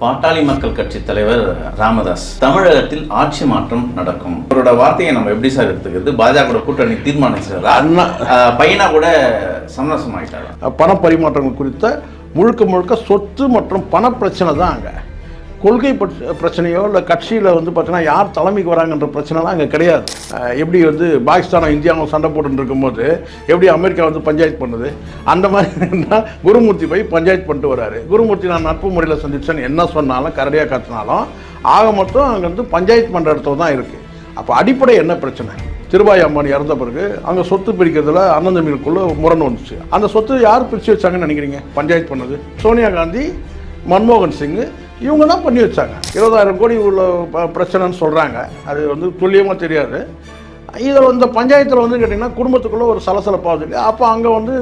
பாட்டாளி மக்கள் கட்சி தலைவர் ராமதாஸ். தமிழகத்தில் ஆட்சி மாற்றம் நடக்கும். அவரோட வார்த்தையை நம்ம எப்படி சார் எடுத்துக்கிறது? பாஜக கூட்டணி தீர்மானிச்சாரா அண்ணா. ஆஹ் பையனா கூட சமரசம் ஆயிட்டாரா பண பரிமாற்றங்கள் குறித்த முழுக்க முழுக்க சொத்து மற்றும் பண பிரச்சனை தான் அங்கே. கொள்கை பிரச்சனையோ இல்லை கட்சியில் வந்து பார்த்தீங்கன்னா யார் தலைமைக்கு வராங்கன்ற பிரச்சனைலாம் அங்கே கிடையாது. எப்படி வந்து பாகிஸ்தானும் இந்தியாவும் சண்டை போட்டுட்டு இருக்கும்போது எப்படி அமெரிக்கா வந்து பஞ்சாயத்து பண்ணுது? அந்த மாதிரி குருமூர்த்தி போய் பஞ்சாயத்து பண்ணிட்டு வராரு. குருமூர்த்தி நான் நட்பு முறையில் சந்திச்சேன்னு என்ன சொன்னாலும் கரடியாக காத்தினாலும் ஆக மொத்தம் அங்கே வந்து பஞ்சாயத்து பண்ணுற இடத்துல தான் இருக்குது அப்போ அடிப்படை என்ன பிரச்சனை? திருபாய் அம்மானி இறந்த பிறகு அங்கே சொத்து பிரிக்கிறதுல அண்ணன் தம்பிகளுக்குள்ள முரண் வந்துச்சு. அந்த சொத்து யார் பிரித்து வச்சாங்கன்னு நினைக்கிறீங்க? பஞ்சாயத்து பண்ணது சோனியா காந்தி மன்மோகன் சிங்கு இவங்க தான் பண்ணி வச்சாங்க. இருபதாயிரம் கோடி உள்ள பிரச்சனைன்னு சொல்கிறாங்க அது வந்து துல்லியமாக தெரியாது. இதில் இந்த பஞ்சாயத்தில் வந்து கேட்டிங்கன்னா குடும்பத்துக்குள்ளே ஒரு சலசலப்பாகுது இல்லையா அப்போ அங்கே வந்து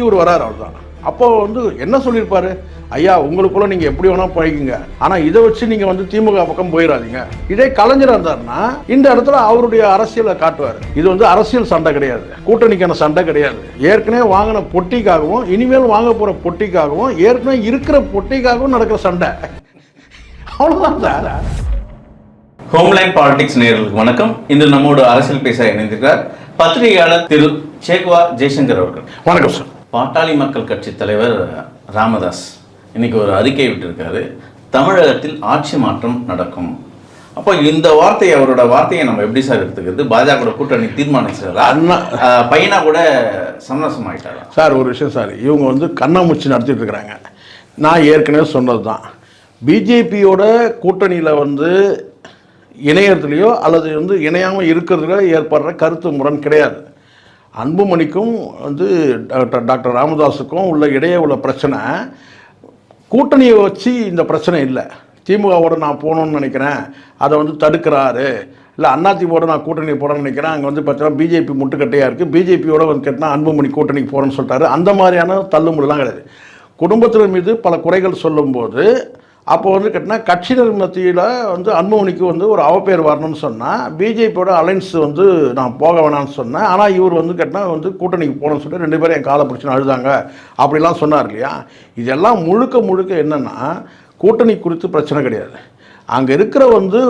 இவர் வராரு அவர் தான் அப்போ வந்து என்ன சொல்லியிருப்பாரு? ஐயா உங்களுக்குள்ளே நீங்கள் எப்படி வேணால் பழகிங்க. ஆனால் இதை வச்சு நீங்கள் வந்து திமுக பக்கம் போயிடாதீங்க இதே கலைஞர் இருந்தாருன்னா இந்த இடத்துல அவருடைய அரசியலை காட்டுவார். இது வந்து அரசியல் சண்டை கிடையாது. கூட்டணிக்கான சண்டை கிடையாது. ஏற்கனவே வாங்கின பொட்டிக்காகவும் இனிமேல் வாங்க போகிற பொட்டிக்காகவும் ஏற்கனவே இருக்கிற பொட்டிக்காகவும் நடக்கிற சண்டை. அவ்வளோதான் சார். ஹோம்லைன் பாலிடிக்ஸ் நேயர்களுக்கு வணக்கம். இன்று நம்மோடு அரசியல் பேச இணைந்திருக்கிறார் பத்திரிகையாளர் திரு சேக்வா ஜெய்சங்கர் அவர்கள். வணக்கம் சார். பாட்டாளி மக்கள் கட்சி தலைவர் ராமதாஸ் இன்னைக்கு ஒரு அறிக்கை விட்டிருக்காரு. தமிழகத்தில் ஆட்சி மாற்றம் நடக்கும். அப்போ இந்த வார்த்தையை அவரோட வார்த்தையை நம்ம எப்படி சார் எடுத்துக்கிறது? பாஜக கூட்டணி தீர்மானிச்சாரா பையனா கூட சமரசம் ஆயிட்டாரா சார் ஒரு விஷயம் சார். இவங்க வந்து கண்ணாமூச்சி நடத்திட்டு இருக்கிறாங்க. நான் ஏற்கனவே சொன்னது தான் பிஜேபியோட கூட்டணியில் வந்து இணையத்துலேயோ அல்லது வந்து இணையாமல் இருக்கிறதுல ஏற்படுற கருத்து முரண் கிடையாது. அன்புமணிக்கும் வந்து டாக்டர் டாக்டர் ராமதாஸுக்கும் உள்ள இடையே உள்ள பிரச்சனை கூட்டணியை வச்சு இந்த பிரச்சனை இல்லை. திமுகவோட நான் போகணும்னு நினைக்கிறேன். அதை வந்து தடுக்கிறாரு. இல்லை அதிமுகவோட நான் கூட்டணி போகிறேன்னு நினைக்கிறேன். அங்கே வந்து பார்த்தீங்கன்னா பிஜேபி முட்டுக்கட்டையாக இருக்குது பிஜேபியோட வந்து கேட்டால் அன்புமணி கூட்டணிக்கு போகிறேன்னு சொல்லிட்டாரு அந்த மாதிரியான தள்ளுமுறைலாம் கிடையாது. குடும்பத்தினர் மீது பல குறைகள் சொல்லும்போது அப்போ வந்து கேட்டினா கட்சியினர் மத்தியில் வந்து அன்புமணிக்கு வந்து ஒரு அவப்பேர் வரணும்னு சொன்னால் பிஜேபியோட அலைன்ஸ் வந்து நான் போக வேணாம்னு சொன்னேன். ஆனால் இவர் வந்து கேட்டினா வந்து கூட்டணிக்கு போகணும்னு சொல்லிட்டு ரெண்டு பேரும் என் காலை பிடிச்சின்னு அழுதாங்க. அப்படிலாம் சொன்னார் இல்லையா? இதெல்லாம் முழுக்க முழுக்க என்னென்னா கூட்டணி குறித்து பிரச்சனை கிடையாது. அங்கே இருக்கிற வந்து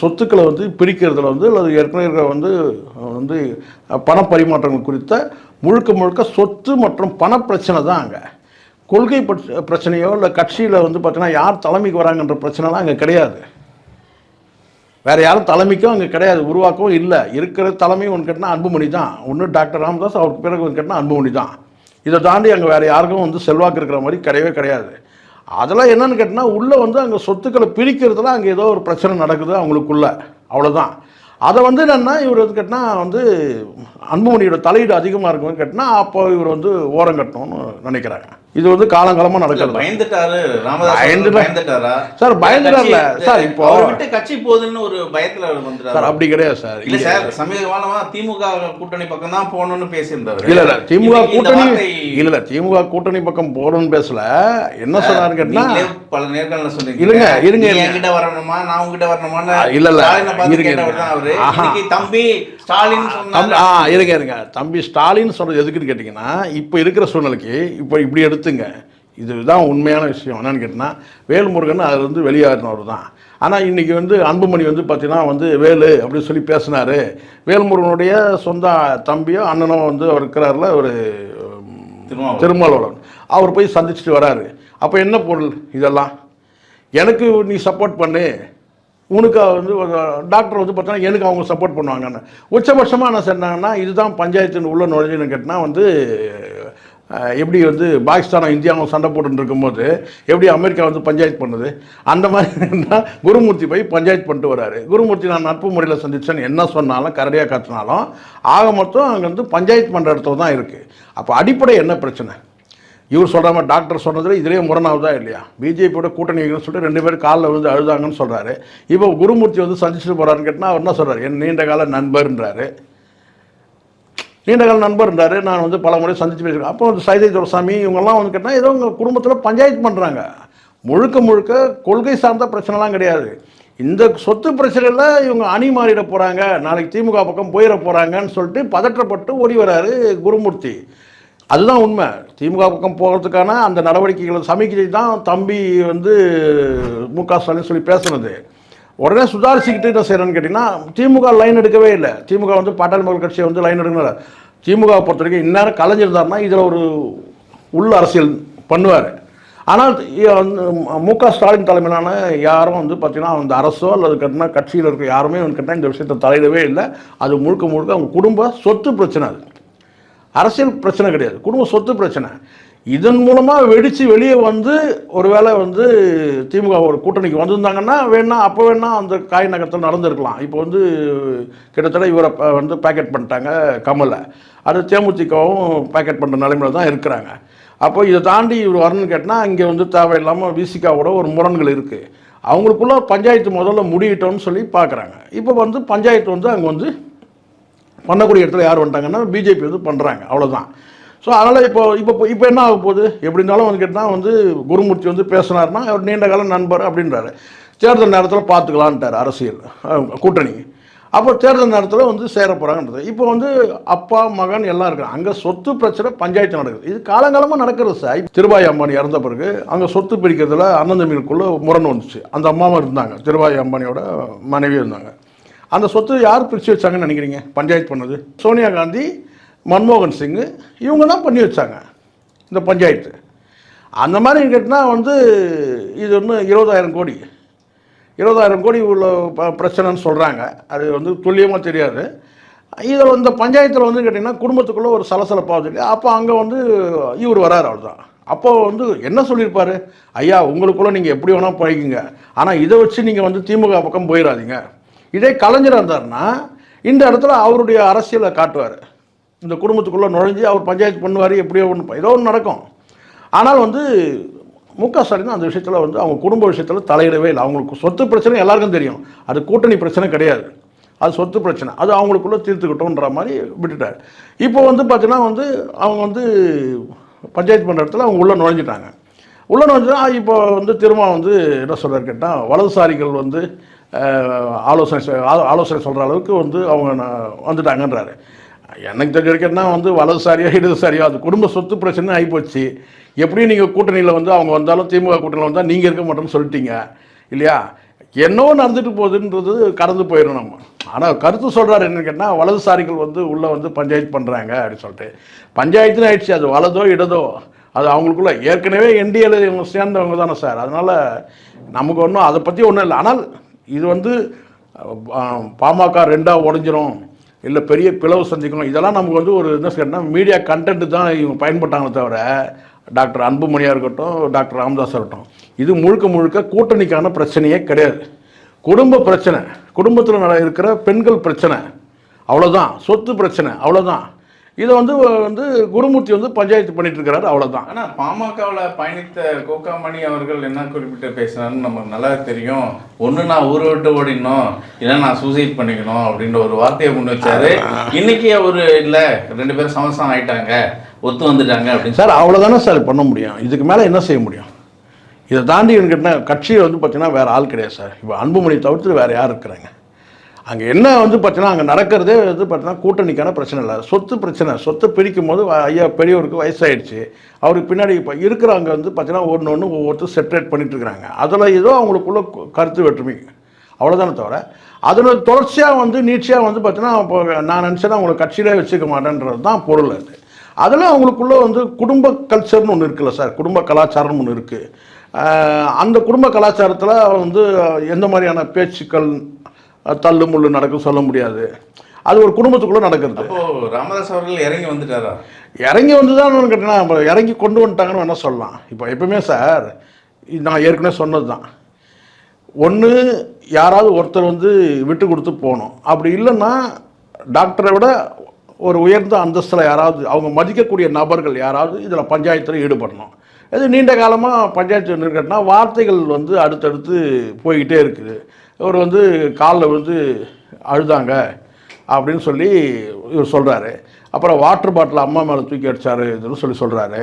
சொத்துக்களை வந்து பிரிக்கிறதுல வந்து அல்லது ஏற்கனவே இருக்கிற வந்து வந்து பண பரிமாற்றங்கள் குறித்த முழுக்க முழுக்க சொத்து மற்றும் பண பிரச்சனை தான் அங்கே. கொள்கை பிரச்சனையோ இல்லை கட்சியில் வந்து பார்த்தீங்கன்னா யார் தலைமைக்கு வராங்கன்ற பிரச்சனைலாம் அங்கே கிடையாது. வேறு யாரும் தலைமைக்கும் அங்கே கிடையாது உருவாக்கவும் இல்லை. இருக்கிற தலைமை ஒன்று கேட்டால் அன்புமணி தான். ஒன்று டாக்டர் ராமதாஸ் அவருக்கு பிறகு ஒன்று கேட்டால் அன்புமணி தான். இதை தாண்டி அங்கே வேறு யாருக்கும் வந்து செல்வாக்கு இருக்கிற மாதிரி கிடையவே கிடையாது. அதெல்லாம் என்னென்னு கேட்டால் உள்ளே வந்து அங்கே சொத்துக்களை பிரிக்கிறதுல அங்கே ஏதோ ஒரு பிரச்சனை நடக்குது அவங்களுக்குள்ள. அவ்வளோதான் அதை வந்து என்னென்னா இவர் வந்து கேட்டால் வந்து அன்புமணியோட தலையீடு அதிகமாக இருக்கும்னு கேட்டால் அப்போ இவர் வந்து ஓரம் கட்டணும்னு நினைக்கிறாங்க. இது வந்து காலங்காலமாக நடக்கிறது. பயந்துட்டாரு. பயந்துட்டாரா? சார், பயந்துட்டார்ல. சார், இப்போ- விட்டு கட்சி போகுதுன்னு ஒரு பயத்துல சார் அப்படி கிடையாது சார். இல்ல சார் சமீப காலமா திமுக கூட்டணி பக்கம் தான் போகணும்னு பேசியிருந்தவர். இல்ல இல்ல திமுக கூட்டணி இல்ல இல்ல திமுக கூட்டணி பக்கம் போறோம்னு பேசல. என்ன சொன்னாருன்னு கேட்டா நீங்களே பல நேர்காணல சொன்னீங்க. இருங்க, இருங்க. என்கிட்ட வரணுமா? நான் உங்ககிட்ட வரணுமான்னு ஆ, இல்ல, இல்ல. இருங்க, இன்னைக்கு தம்பி ஸ்டாலின் சொன்னாரு? இருங்க இருங்க. தம்பி ஸ்டாலின் சொல்றது எதுக்குன்னு கேட்டிங்கன்னா இப்போ இருக்கிற சூழ்நிலைக்கு இப்போ இப்படி எடுத்துங்க. இதுதான் உண்மையான விஷயம். என்னன்னு கேட்டிங்கன்னா வேல்முருகன் அது வந்து வெளியாகினவர் தான். ஆனால் இன்றைக்கி வந்து அன்புமணி வந்து பார்த்தீங்கன்னா வந்து வேலு அப்படின்னு சொல்லி பேசினாரு. வேல்முருகனுடைய சொந்த தம்பியோ அண்ணனோ வந்து அவர் இருக்கிறார்ல ஒரு. திருமாவளவன். அவர் போய் சந்திச்சுட்டு வராரு. அப்போ என்ன பொருள் இதெல்லாம்? எனக்கு நீ சப்போர்ட் பண்ணு. உனக்கு வந்து டாக்டர் வந்து பார்த்தோன்னா எனக்கு அவங்க சப்போர்ட் பண்ணுவாங்கன்னு. உச்சபட்சமாக என்ன சொன்னாங்கன்னா இதுதான் பஞ்சாயத்தின் உள்ள நுழைஞ்சுன்னு கேட்டால் வந்து எப்படி வந்து பாகிஸ்தானும் இந்தியாவும் சண்டை போட்டுட்டு இருக்கும்போது எப்படி அமெரிக்கா வந்து பஞ்சாயத்து பண்ணுது? அந்த மாதிரி குருமூர்த்தி போய் பஞ்சாயத்து பண்ணிட்டு வராரு. குருமூர்த்தி நான் நட்பு முறையில் சந்திச்சேன்னு என்ன சொன்னாலும் கரடியாக காத்தினாலும் ஆக மொத்தம் அங்கே வந்து பஞ்சாயத்து பண்ணுற இடத்துல தான் இருக்குது அப்போ அடிப்படை என்ன பிரச்சனை? இவர் சொல்கிற மாதிரி டாக்டர் சொன்னதில் இதிலே முரணாகுதா இல்லையா? பிஜேபியோட கூட்டணி சொல்லிட்டு ரெண்டு பேரும் காலில் விழுந்து அழுதாங்கன்னு சொல்கிறாரு இப்போ குருமூர்த்தி வந்து சந்திச்சுட்டு போகிறாருன்னு கேட்டால் அவர் என்ன சொல்கிறார் என் நீண்ட கால நண்பர்ன்றாரு. நீண்ட கால நண்பர்ன்றாரு. நான் வந்து பல முறை சந்திச்சு பேசுகிறேன் அப்போ வந்து சைதை துரசாமி இவங்கெல்லாம் வந்து கேட்டால் ஏதோ உங்கள் குடும்பத்தில் பஞ்சாயத்து பண்ணுறாங்க முழுக்க முழுக்க கொள்கை சார்ந்த பிரச்சனைலாம் கிடையாது. இந்த சொத்து பிரச்சனையில் இவங்க அணி மாறிட போகிறாங்க நாளைக்கு திமுக பக்கம் போயிட போகிறாங்கன்னு சொல்லிட்டு பதற்றப்பட்டு ஓடி வராரு குருமூர்த்தி. அதுதான் உண்மை. திமுக பக்கம் போகிறதுக்கான அந்த நடவடிக்கைகளை சமிக்கை தான் தம்பி வந்து மு க ஸ்டாலின் சொல்லி பேசுனது. உடனே சுதாரிச்சுக்கிட்டு என்ன செய்யறேன்னு கேட்டிங்கன்னா திமுக லைன் எடுக்கவே இல்லை. திமுக வந்து பாட்டாளி மக்கள் கட்சியை வந்து லைன் எடுக்கணும் திமுக பொறுத்த வரைக்கும் இந்நேரம் கலைஞ்சிருந்தாருன்னா இதில் ஒரு உள் அரசியல் பண்ணுவார். ஆனால் வந்து மு க ஸ்டாலின் தலைமையிலான யாரும் வந்து பார்த்தீங்கன்னா அந்த அரசோ அல்லது கட்டினா கட்சியில் இருக்க யாருமே வந்து கேட்டால் இந்த விஷயத்தை தலையிடவே இல்லை. அது முழுக்க முழுக்க அவங்க குடும்ப சொத்து பிரச்சனை அது. அரசியல் பிரச்சனை கிடையாது. குடும்ப சொத்து பிரச்சனை. இதன் மூலமாக வெடித்து வெளியே வந்து ஒருவேளை வந்து திமுக ஒரு கூட்டணிக்கு வந்திருந்தாங்கன்னா வேணா அப்போ வேணா அந்த காய் நகரத்தில் நடந்திருக்கலாம். இப்போ வந்து கிட்டத்தட்ட இவரை வந்து பேக்கெட் பண்ணிட்டாங்க கமலை. அது தேமுதிகவும் பேக்கெட் பண்ணுற நிலைமையில தான் இருக்கிறாங்க. அப்போ இதை தாண்டி இவர் வரணும்னு கேட்டால் இங்கே வந்து தேவையில்லாமல் விசிகாவோட ஒரு முரண்கள் இருக்குது அவங்களுக்குள்ள பஞ்சாயத்து முதல்ல முடியிட்டோம்னு சொல்லி பார்க்குறாங்க இப்போ வந்து பஞ்சாயத்து வந்து அங்கே வந்து பண்ணக்கூடிய இடத்துல யார் வந்துட்டாங்கன்னா பிஜேபி வந்து பண்ணுறாங்க அவ்வளோதான் ஸோ அதனால் இப்போ இப்போ இப்போ என்ன ஆக போகுது? எப்படி இருந்தாலும் வந்து கேட்டால் வந்து குருமூர்த்தி வந்து பேசினார்னா அவர் நீண்ட காலம் நண்பர் அப்படின்றாரு. தேர்தல் நேரத்தில் பார்த்துக்கலான்ட்டார் அரசியல் கூட்டணி. அப்போ தேர்தல் நேரத்தில் வந்து சேர போகிறாங்கன்றது இப்போ வந்து அப்பா மகன் எல்லாம் இருக்காங்க. அங்கே சொத்து பிரச்சனை பஞ்சாயத்து நடக்குது. இது காலங்காலமாக நடக்கிறது சார். திருபாய் அம்பானி இறந்த பிறகு அங்கே சொத்து பிரிக்கிறதுல அண்ணன் தம்பிகளுக்குள்ளே முரண் வந்துச்சு. அந்த அம்மாவும் இருந்தாங்க. திருபாய் அம்பானியோட மனைவி இருந்தாங்க. அந்த சொத்து யார் பிரித்து வச்சாங்கன்னு நினைக்கிறீங்க? பஞ்சாயத்து பண்ணது. சோனியா காந்தி மன்மோகன் சிங்கு இவங்க தான் பண்ணி வச்சாங்க இந்த பஞ்சாயத்து. அந்த மாதிரி கேட்டால் வந்து இது ஒன்று இருபதாயிரம் கோடி. இருபதாயிரம் கோடி உள்ள ப- பிரச்சனைன்னு சொல்கிறாங்க அது வந்து துல்லியமாக தெரியாது. இதில் இந்த பஞ்சாயத்தில் வந்து கேட்டிங்கன்னா குடும்பத்துக்குள்ளே ஒரு சலசலப்பாகுது இல்லையா அப்போ அங்கே வந்து இவர் வராரு அவ்வளோதான் அப்போ வந்து என்ன சொல்லியிருப்பார்? ஐயா உங்களுக்குள்ளே நீங்கள் எப்படி வேணால் பழகிங்க. ஆனால் இதை வச்சு நீங்கள் வந்து திமுக பக்கம் போயிடாதீங்க இதே கலைஞர் இருந்தார்னா இந்த இடத்துல அவருடைய அரசியலை காட்டுவார். இந்த குடும்பத்துக்குள்ளே நுழைஞ்சு அவர் பஞ்சாயத்து பண்ணுவார் எப்படியோ ஒன்று ஏதோ ஒன்று நடக்கும். ஆனால் வந்து மு க ஸ்டாலின் அந்த விஷயத்தில் வந்து அவங்க குடும்ப விஷயத்தில் தலையிடவே இல்லை. அவங்களுக்கு சொத்து பிரச்சனை எல்லாருக்கும் தெரியும். அது கூட்டணி பிரச்சனை கிடையாது. அது சொத்து பிரச்சனை. அது அவங்களுக்குள்ளே தீர்த்துக்கிட்டோன்ற மாதிரி விட்டுட்டார். இப்போ வந்து பார்த்தீங்கன்னா வந்து அவங்க வந்து பஞ்சாயத்து பண்ணுற இடத்துல அவங்க உள்ளே நுழைஞ்சிட்டாங்க. உள்ளே நுழைஞ்சா இப்போ வந்து திரும்ப வந்து என்ன சொல்கிறார் கேட்டால் வலதுசாரிகள் வந்து ஆலோசனை செ- ஆலோசனை சொல்கிற அளவுக்கு வந்து அவங்க வந்துட்டாங்கன்றாரு. எனக்கு தெரிஞ்ச வரைக்கும்னா வந்து வலதுசாரியோ இடதுசாரியோ அது குடும்ப சொத்து பிரச்சனை ஆகிப்போச்சு எப்படியும் நீங்கள் கூட்டணியில் வந்து அவங்க வந்தாலும் திமுக கூட்டணியில் வந்தால் நீங்கள் இருக்க மாட்டோம்னு சொல்லிட்டீங்க. இல்லையா? என்னவோ நடந்துட்டு போகுதுன்றது கடந்து போயிடும் நம்ம. ஆனால் கருத்து சொல்கிறாரு என்னன்னு கேட்டால் வலதுசாரிகள் வந்து உள்ளே வந்து பஞ்சாயத்து பண்ணுறாங்க அப்படின்னு சொல்லிட்டு. பஞ்சாயத்துன்னு ஆயிடுச்சு. அது வலதோ இடதோ அது அவங்களுக்குள்ள ஏற்கனவே என்டிஏல இவங்க சேர்ந்தவங்க தானே சார். அதனால் நமக்கு ஒன்றும் அதை பற்றி ஒன்றும் இல்லை. ஆனால் இது வந்து பாமக ரெண்டாக உடஞ்சிரும் இல்லை பெரிய பிளவு சந்திக்கணும். இதெல்லாம் நமக்கு வந்து ஒரு என்ன சொல்றேன்னா மீடியா கண்டென்ட் தான் இவங்க பயன்பட்டாங்களே தவிர டாக்டர் அன்புமணியாக இருக்கட்டும் டாக்டர் ராமதாஸ் இருக்கட்டும் இது முழுக்க முழுக்க கூட்டணிக்கான பிரச்சனையே கிடையாது. குடும்ப பிரச்சனை குடும்பத்தில் நட இருக்கிற பெண்கள் பிரச்சனை அவ்வளோதான் சொத்து பிரச்சனை அவ்வளோதான் இதை வந்து வந்து குருமூர்த்தி வந்து பஞ்சாயத்து பண்ணிட்டு இருக்கிறாரு அவ்வளோதான் ஆனா பாமகவுல பயணித்த கோகாமணி அவர்கள் என்ன குறிப்பிட்டு பேசினாருன்னு நமக்கு நல்லா தெரியும். ஒண்ணு நான் ஊரை விட்டு ஓடிடணும் இல்ல நான் சூசைட் பண்ணிக்கணும் அப்படின்ற ஒரு வார்த்தையை முன் வச்சாரு. இன்னைக்கு அவரு இல்ல ரெண்டு பேரும் சமசம் ஆயிட்டாங்க ஒத்து வந்துட்டாங்க அப்படின்னு சார் அவ்வளோதானே சார் பண்ண முடியும்? இதுக்கு மேலே என்ன செய்ய முடியும்? இதை தாண்டி கேட்டினா கட்சியில் வந்து பார்த்தீங்கன்னா வேறு ஆள் கிடையாது சார். இப்போ அன்புமணி தவிர்த்து வேறு யார் இருக்கிறாங்க? அங்கே என்ன வந்து பார்த்தீங்கன்னா அங்கே நடக்கிறதே வந்து பார்த்தீங்கன்னா கூட்டணிக்கான பிரச்சனை இல்லை. சொத்து பிரச்சனை. சொத்தை பிரிக்கும் போது ஐயா பெரியவருக்கு வயசாயிடுச்சு. அவருக்கு பின்னாடி இப்போ இருக்கிறவங்க வந்து பார்த்தீங்கன்னா ஒன்று ஒன்று ஒவ்வொருத்தர் செப்பரேட் பண்ணிட்டு இருக்கிறாங்க அதில் ஏதோ அவங்களுக்குள்ள கருத்து வேற்றுமை. அவ்வளோதானே தவிர அதில் தொடர்ச்சியாக வந்து நீட்சியாக வந்து பார்த்தீங்கன்னா இப்போ நான் நினச்சேன்னா அவங்களை கட்சியிலே வச்சுக்க மாட்டேன்றது தான் பொருள் அது. அதில் அவங்களுக்குள்ளே வந்து குடும்ப கல்ச்சர்னு ஒன்று இருக்குல்ல சார். குடும்ப கலாச்சாரம்னு ஒன்று இருக்குது அந்த குடும்ப கலாச்சாரத்தில் வந்து எந்த மாதிரியான பேச்சுக்கள் தள்ளு முள்ளு நடக்கும் சொல்ல முடியாது. அது ஒரு குடும்பத்துக்குள்ளே நடக்கிறது. ராமதாஸ் அவர்கள் இறங்கி வந்துட்டாரா? இறங்கி வந்து தான் கேட்டீங்கன்னா இறங்கி கொண்டு வந்துட்டாங்கன்னு வேணால் சொல்லலாம். இப்போ எப்பவுமே சார் இது நான் ஏற்கனவே சொன்னது தான் ஒன்று யாராவது ஒருத்தர் வந்து விட்டு கொடுத்து போகணும். அப்படி இல்லைன்னா டாக்டரை விட ஒரு உயர்ந்த அந்தஸ்தில் யாராவது அவங்க மதிக்கக்கூடிய நபர்கள் யாராவது இதில் பஞ்சாயத்தில் ஈடுபடணும். இது நீண்ட காலமாக பஞ்சாயத்து இருக்கட்டுனா வார்த்தைகள் வந்து அடுத்தடுத்து போய்கிட்டே இருக்குது. இவர் வந்து காலில் வந்து அழுதாங்க அப்படின்னு சொல்லி இவர் சொல்கிறாரு அப்புறம் வாட்டர் பாட்டில் அம்மா மேலே தூக்கி அடித்தார் இதுன்னு சொல்லி சொல்கிறாரு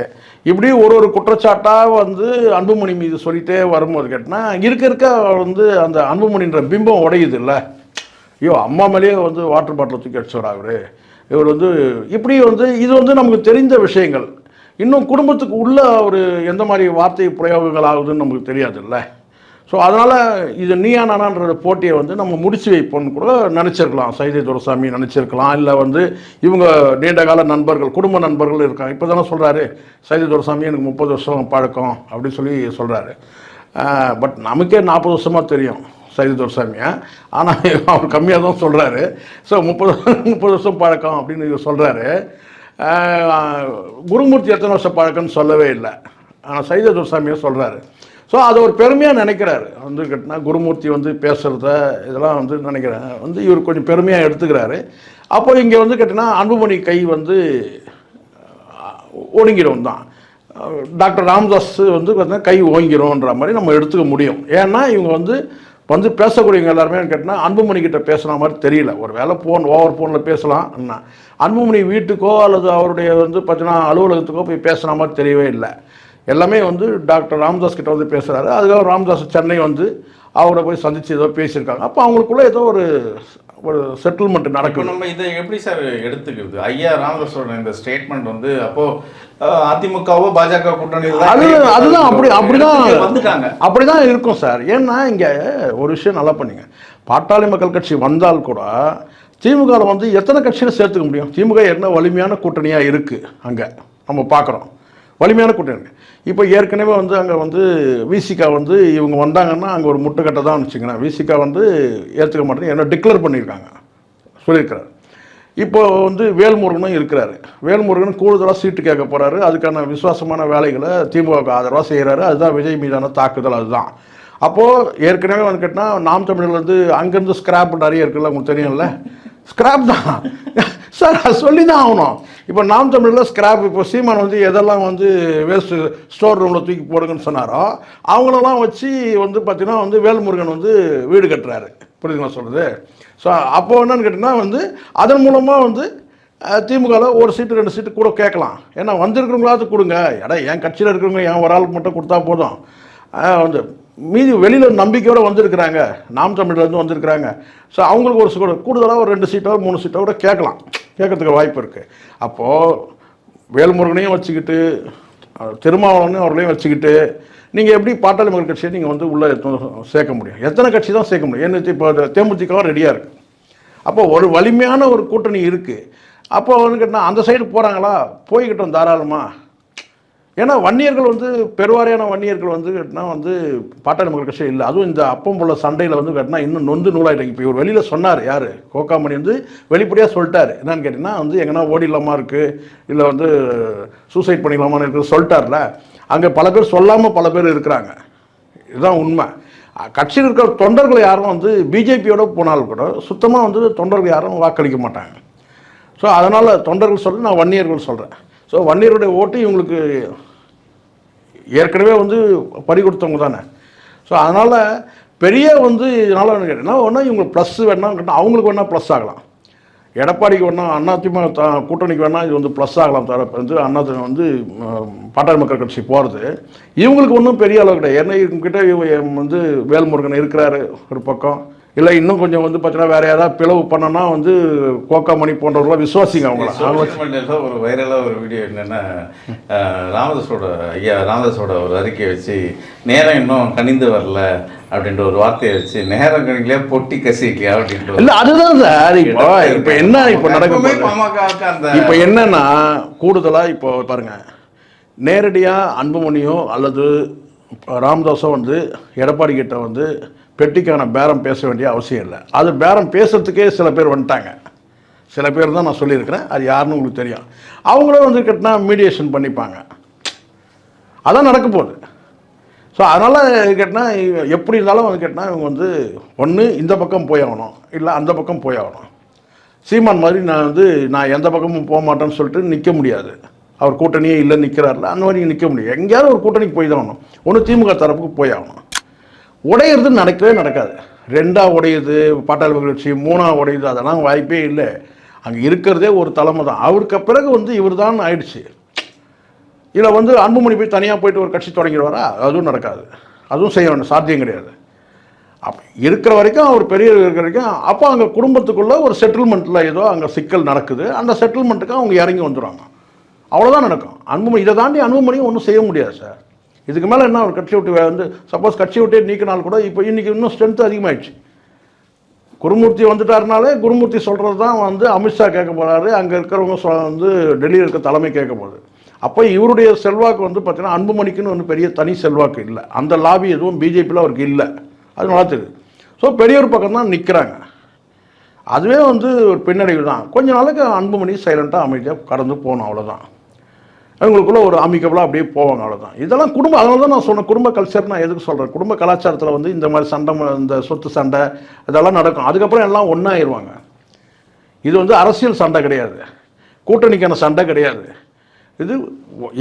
இப்படி ஒரு ஒரு குற்றச்சாட்டாக வந்து அன்புமணி மீது சொல்லிகிட்டே வரும்போது கேட்டால் இருக்க இருக்க வந்து அந்த அன்புமணின்ற பிம்பம் உடையுது இல்லை. ஐயோ அம்மா மேலேயே வந்து வாட்டர் பாட்டில் தூக்கி அடிச்சவர் அவர் இவர் வந்து இப்படி வந்து இது வந்து நமக்கு தெரிந்த விஷயங்கள். இன்னும் குடும்பத்துக்கு உள்ள ஒரு எந்த மாதிரி வார்த்தை பிரயோகங்கள் ஆகுதுன்னு நமக்கு தெரியாது இல்லை. ஸோ அதனால் இது நீயா நானான்ற போட்டியை வந்து நம்ம முடிச்சு வைப்போம்னு கூட நினச்சிருக்கலாம். சைதை துரசாமி நினச்சிருக்கலாம். இல்லை வந்து இவங்க நீண்ட கால நண்பர்கள் குடும்ப நண்பர்கள் இருக்காங்க. இப்போ தானே சொல்கிறாரு சைதை துரசாமி எனக்கு முப்பது வருஷம் பழக்கம் அப்படின்னு சொல்லி சொல்கிறாரு பட் நமக்கே நாற்பது வருஷமாக தெரியும் சைதை துரசாமியை. ஆனால் அவர் கம்மியாக தான் சொல்கிறாரு ஸோ முப்பது முப்பது வருஷம் பழக்கம் அப்படின்னு சொல்கிறாரு குருமூர்த்தி எத்தனை வருஷம் பழக்கம்னு சொல்லவே இல்லை. ஆனால் சைத துரசாமியை சொல்கிறாரு ஸோ அதை ஒரு பெருமையாக நினைக்கிறாரு. வந்து கேட்டினா குருமூர்த்தி வந்து பேசுகிறத இதெல்லாம் வந்து நினைக்கிறேன் வந்து இவர் கொஞ்சம் பெருமையாக எடுத்துக்கிறாரு. அப்போ இங்கே வந்து கேட்டினா அன்புமணி கை வந்து ஒடுங்கிடும் தான். டாக்டர் ராமதாஸ் வந்து பார்த்தீங்கன்னா கை ஓங்கிரும்ன்ற மாதிரி நம்ம எடுத்துக்க முடியும். ஏன்னா இவங்க வந்து வந்து பேசக்கூடியவங்க எல்லாருமே கேட்டால் அன்புமணி கிட்ட பேசுன மாதிரி தெரியல. ஒரு வேளை ஃபோன் ஓவர் ஃபோனில் பேசலாம். அன்புமணி வீட்டுக்கோ அல்லது அவருடைய வந்து பார்த்தீங்கன்னா அலுவலகத்துக்கோ போய் பேசுன மாதிரி தெரியவே இல்லை. எல்லாமே வந்து டாக்டர் ராமதாஸ் கிட்ட வந்து பேசுகிறாரு அதுக்காக ராமதாஸ் சென்னை வந்து அவரை போய் சந்தித்து ஏதோ பேசியிருக்காங்க. அப்போ அவங்களுக்குள்ள ஏதோ ஒரு ஒரு செட்டில்மெண்ட் இப்போ நடக்குது. நம்ம இதை எப்படி சார் எடுத்துக்கிறது? ஐயா ராமதாஸோட இந்த ஸ்டேட்மெண்ட் வந்து அப்போ அதிமுகவோ பாஜக கூட்டணியில் தான் அது அதுதான் அப்படி அப்படிதான் வந்துட்டாங்க. அப்படிதான் இருக்கும் சார். ஏன்னா இங்கே ஒரு விஷயம் நல்லா பண்ணீங்க. பாட்டாளி மக்கள் கட்சி வந்தால் கூட திமுகவில் வந்து எத்தனை கட்சிகளை சேர்த்துக்க முடியும்? திமுக என்ன வலிமையான கூட்டணியாக இருக்குது அங்கே? நம்ம பார்க்குறோம் வலிமையான கூட்டணி இப்போ ஏற்கனவே வந்து அங்கே வந்து விசிகா வந்து இவங்க வந்தாங்கன்னா அங்கே ஒரு முட்டுக்கட்டை தான் வச்சுக்கோங்களேன் விசிகா வந்து ஏற்றுக்க மாட்டேன்னு என்ன டிக்ளேர் பண்ணியிருக்காங்க. சொல்லியிருக்கிறார். இப்போ வந்து வேல்முருகனும் இருக்கிறாரு. வேல்முருகன் கூடுதலாக சீட்டு கேட்க போகிறாரு அதுக்கான விசுவாசமான வேலைகளை திமுக ஆதரவாக செய்கிறாரு அதுதான் விஜய் மீதான தாக்குதல் அதுதான். அப்போது ஏற்கனவே வந்து கேட்டால் நாம் தமிழர் வந்து அங்கேருந்து ஸ்கிராப் நிறைய இருக்குல்ல உங்களுக்கு தெரியும்ல. ஸ்கிராப் தான். சார் அது சொல்லி தான் ஆகணும். இப்போ நாம் தமிழில் ஸ்கிராப் இப்போ சீமான் வந்து எதெல்லாம் வந்து வேஸ்ட்டு ஸ்டோர் ரூமில் தூக்கி போடுங்கன்னு சொன்னாரோ அவங்களெல்லாம் வச்சு வந்து பார்த்தீங்கன்னா வந்து வேல்முருகன் வந்து வீடு கட்டுறாரு. புரியுதுங்களா சொல்கிறது ஸோ அப்போ என்னன்னு கேட்டிங்கன்னா வந்து அதன் மூலமாக வந்து திமுகவில் ஒரு சீட்டு ரெண்டு சீட்டு கூட கேட்கலாம். ஏன்னா வந்திருக்கிறவங்களாவது கொடுங்க. எடா என் கட்சியில் இருக்கிறவங்க என் ஒரு ஆளுக்கு மட்டும் கொடுத்தா போதும். வந்து மீதி வெளியில் நம்பிக்கையோடு வந்திருக்கிறாங்க. நாம் தமிழ்லேருந்து வந்திருக்கிறாங்க. ஸோ அவங்களுக்கு ஒரு கூட கூடுதலாக ஒரு ரெண்டு சீட்டோ மூணு சீட்டோ கூட கேட்கலாம். கேட்கறதுக்கு வாய்ப்பு இருக்குது அப்போது வேல்முருகனையும் வச்சுக்கிட்டு திருமாவளவனையும் அவர்களையும் வச்சுக்கிட்டு நீங்கள் எப்படி பாட்டாளி மக்கள் கட்சியை நீங்கள் வந்து உள்ளே சேர்க்க முடியும்? எத்தனை கட்சி தான் சேர்க்க முடியும்? என்ன இப்போ தேமுதிகவும் ரெடியாக இருக்குது அப்போ ஒரு வலிமையான ஒரு கூட்டணி இருக்குது அப்போ வந்து கேட்டால் அந்த சைடு போகிறாங்களா போய்கிட்டோம் தாராளமாக ஏன்னா வன்னியர்கள் வந்து பெருவாரியான வன்னியர்கள் வந்து கேட்டினா வந்து பாட்டாளி மக்கள் கட்சி இல்லை. அதுவும் இந்த அப்பம் போல சண்டையில் வந்து கேட்டினா இன்னும் நொந்து நூலாயிட்டாங்க. இப்போ இவர் வெளியில் சொன்னார் யார்? கோகாமணி வந்து வெளிப்படையாக சொல்லிட்டார். என்னன்னு கேட்டிங்கன்னா வந்து எங்கன்னா ஓடிடலாமா இருக்குது இல்லை வந்து சூசைட் பண்ணிடலாமான்னு இருக்குது சொல்லிட்டார்ல. அங்கே பல பேர் சொல்லாமல் பல பேர் இருக்கிறாங்க. இதுதான் உண்மை. கட்சியில் இருக்கிற தொண்டர்கள் யாரும் வந்து பிஜேபியோட போனாலும் கூட சுத்தமாக வந்து தொண்டர்கள் யாரும் வாக்களிக்க மாட்டாங்க. ஸோ அதனால் தொண்டர்கள் சொல்ல நான் வன்னியர்கள் சொல்கிறேன் ஸோ வன்னியருடைய ஓட்டு இவங்களுக்கு ஏற்கனவே வந்து பறி கொடுத்தவங்க தானே. ஸோ அதனால் பெரிய வந்து இதனால் என்ன ஒன்றா இவங்களுக்கு ப்ளஸ் வேணாம் கேட்டால் அவங்களுக்கு வேணால் ப்ளஸ் ஆகலாம். எடப்பாடிக்கு வேணால் அண்ணாத்திமுக த கூட்டணிக்கு வேணால் இது வந்து ப்ளஸ் ஆகலாம் தவிர வந்து அண்ணா வந்து பாட்டாளி மக்கள் கட்சி போகிறது இவங்களுக்கு ஒன்றும் பெரிய அளவு கிடையாது. ஏன்னா இவங்ககிட்ட இவங்க வந்து வேல்முருகன் இருக்கிறாரு ஒரு பக்கம். இல்லை இன்னும் கொஞ்சம் வந்து பார்த்தீங்கன்னா வேற யாராவது பிளவு பண்ணனா வந்து கோக்காமணி போன்றவர்களாம் விசுவாசிங்க அவங்கள. அவங்க ஒரு வைரலாக ஒரு வீடியோ என்னென்னா ராமதாஸோட ஐயா ராமதாஸோட ஒரு அறிக்கையை வச்சு நேரம் இன்னும் கனிந்து வரல அப்படின்ற ஒரு வார்த்தையை வச்சு நேரம் கணிக்கலையா பொட்டி கசிக்கலையா? அப்படின்ற இல்லை அதுதான் சார் இப்போ. இப்போ என்ன இப்போ நடக்க எப்பவுமே போகுது? பாமகவுக்கு அந்த இப்போ என்னன்னா கூடுதலாக இப்போ பாருங்க நேரடியாக அன்புமணியோ அல்லது ராமதாஸோ வந்து எடப்பாடி கிட்ட வந்து பெட்டிக்கான பேரம் பேச வேண்டிய அவசியம் இல்லை. அது பேரம் பேசுறதுக்கே சில பேர் வந்துட்டாங்க. சில பேர் தான் நான் சொல்லியிருக்கிறேன். அது யாருன்னு உங்களுக்கு தெரியும். அவங்களும் வந்து கேட்டினா மீடியேஷன் பண்ணிப்பாங்க. அதான் நடக்க போகுது. ஸோ அதனால் கேட்டினா எப்படி இருந்தாலும் வந்து கேட்டினா இவங்க வந்து ஒன்று இந்த பக்கம் போய் ஆகணும். இல்லை அந்த பக்கம் போய் ஆகணும். சீமான் மாதிரி நான் வந்து நான் எந்த பக்கமும் போக மாட்டேன்னு சொல்லிட்டு நிற்க முடியாது. அவர் கூட்டணியே இல்லை நிற்கிறார்ல அந்த மாதிரி நிற்க முடியாது. எங்கேயாவது ஒரு கூட்டணிக்கு போய் தான் ஆகணும். ஒன்று திமுக தரப்புக்கு போய் ஆகணும். உடையிறது நடக்கவே நடக்காது. ரெண்டாக உடையுது பாட்டாளி மகிழ்ச்சி மூணாக உடையுது அதெல்லாம் வாய்ப்பே இல்லை. அங்கே இருக்கிறதே ஒரு தலைமை தான். அவருக்கு பிறகு வந்து இவர் தான் ஆயிடுச்சு. இதில் வந்து அன்புமணி போய் தனியாக போயிட்டு ஒரு கட்சி தொடங்கிடுவாரா? அதுவும் நடக்காது. அதுவும் செய்ய வேண்டிய சாத்தியம் கிடையாது. அப்போ இருக்கிற வரைக்கும் அவர் பெரிய இருக்கிற வரைக்கும் அப்போ அங்கே குடும்பத்துக்குள்ளே ஒரு செட்டில்மெண்ட்டில் ஏதோ அங்கே சிக்கல் நடக்குது. அந்த செட்டில்மெண்ட்டுக்கு அவங்க இறங்கி வந்துடுவாங்க அவ்வளோதான் நடக்கும். அன்புமணி இதை தாண்டி அன்புமணியும் ஒன்றும் செய்ய முடியாது சார். இதுக்கு மேலே என்ன ஒரு கட்சி விட்டு வந்து சப்போஸ் கட்சி விட்டே நீக்கினால் கூட இப்போ இன்றைக்கி இன்னும் ஸ்ட்ரென்த் அதிகமாகிடுச்சு குருமூர்த்தி வந்துட்டாருனாலே குருமூர்த்தி சொல்கிறது தான் வந்து அமித்ஷா கேட்க போகிறாரு அங்கே இருக்கிறவங்க வந்து டெல்லியில் இருக்க தலைமை கேட்க போகுது. அப்போ இவருடைய செல்வாக்கு வந்து பார்த்தீங்கன்னா அன்புமணிக்குன்னு ஒன்று பெரிய தனி செல்வாக்கு இல்லை. அந்த லாபி எதுவும் பிஜேபியில் அவருக்கு இல்லை. அது நல்லா தெரியுது. ஸோ பெரியவர் பக்கம் தான் நிற்கிறாங்க அதுவே வந்து ஒரு பின்னடைவு தான். கொஞ்ச நாளுக்கு அன்புமணி சைலண்ட்டாக அமைதியாக கடந்து போகணும் அவ்வளோதான் அவங்களுக்குள்ள ஒரு அமிக்கபுளாக அப்படியே போவாங்க அவ்வளோதான் இதெல்லாம் குடும்ப அதனால தான் நான் சொன்னேன் குடும்ப கல்ச்சர் நான் எதுக்கு சொல்கிறேன் குடும்ப கலாச்சாரத்தில் வந்து இந்த மாதிரி சண்டை ம- இந்த சொத்து சண்டை இதெல்லாம் நடக்கும். அதுக்கப்புறம் எல்லாம் ஒன்றாயிருவாங்க இது வந்து அரசியல் சண்டை கிடையாது. கூட்டணிக்கான சண்டை கிடையாது. இது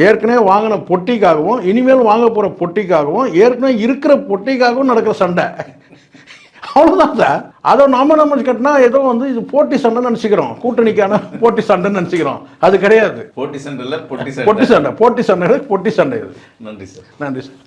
ஏற்கனவே வாங்கின பொட்டிக்காகவும் இனிமேல் வாங்க போகிற பொட்டிக்காகவும் ஏற்கனவே இருக்கிற பொட்டிக்காகவும் நடக்கிற சண்டை. அவ்வளோதான் சார் அதை நாம நம்ம கட்டினா ஏதோ வந்து இது போட்டி சண்டைன்னு நினச்சிக்கிறோம். கூட்டணிக்கான போட்டி சண்டைன்னு நினச்சிக்கிறோம். அது கிடையாது. போட்டி சண்டையில் பொட்டி பொட்டி சண்டை சண்டை போட்டி சண்டை பொட்டி சண்டை இது. நன்றி சார். நன்றி சார்.